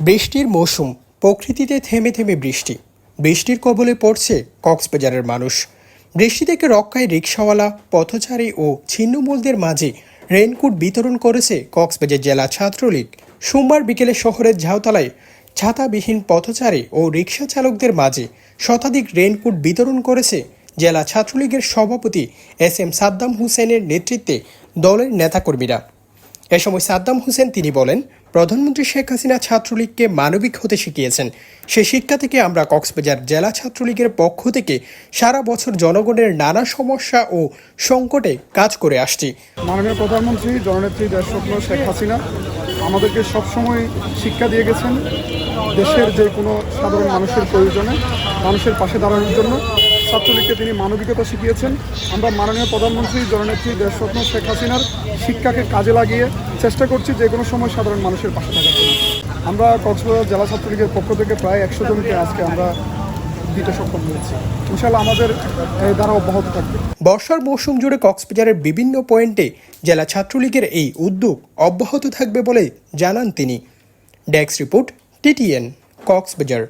বৃষ্টির মৌসুম, প্রকৃতিতে থেমে থেমে বৃষ্টি। বৃষ্টির কবলে পড়ছে কক্সবাজারের মানুষ। বৃষ্টি থেকে রক্ষায় রিক্সাওয়ালা, পথচারী ও ছিন্নমূলদের মাঝে রেনকোট বিতরণ করেছে কক্সবাজার জেলা ছাত্রলীগ। সোমবার বিকেলে শহরের ঝাউতলায় ছাতাবিহীন পথচারী ও রিক্সা চালকদের মাঝে শতাধিক রেনকোট বিতরণ করেছে জেলা ছাত্রলীগের সভাপতি এস এম সাদ্দাম হুসেনের নেতৃত্বে দলের নেতাকর্মীরা। এ সময় সাদ্দাম হোসেন তিনি বলেন প্রধানমন্ত্রী শেখ হাসিনা ছাত্রলীগকে মানবিক হতে শিখিয়েছেন। সে শিক্ষা থেকে আমরা কক্সবাজার জেলা ছাত্রলীগের পক্ষ থেকে সারা বছর জনগণের নানা সমস্যা ও সংকটে কাজ করে আসছি। মাননীয় প্রধানমন্ত্রী, জননেত্রী দেশরত্ন শেখ হাসিনা আমাদেরকে সবসময় শিক্ষা দিয়ে গেছেন দেশের যে কোনো সাধারণ মানুষের প্রয়োজনে, মানুষের পাশে দাঁড়ানোর জন্য। ছাত্রলীগকে তিনি মানবিকতা শিখিয়েছেন। আমরা মাননীয় প্রধানমন্ত্রী, জননেত্রী দেশরত্ন শেখ হাসিনার শিক্ষাকে কাজে লাগিয়ে চেষ্টা করছি যে কোনো সময় সাধারণ মানুষের পাশে থাকার জন্য। আমরা কক্সবাজার জেলা ছাত্রলীগের পক্ষ থেকে প্রায় একশো জনকে আজকে আমরা দিতে সক্ষম হয়েছি। আমাদের দ্বারা অব্যাহত থাকবে। বর্ষার মৌসুম জুড়ে কক্সবাজারের বিভিন্ন পয়েন্টে জেলা ছাত্রলীগের এই উদ্যোগ অব্যাহত থাকবে বলে জানান তিনি। Desk report TTN, Cox's Bazar.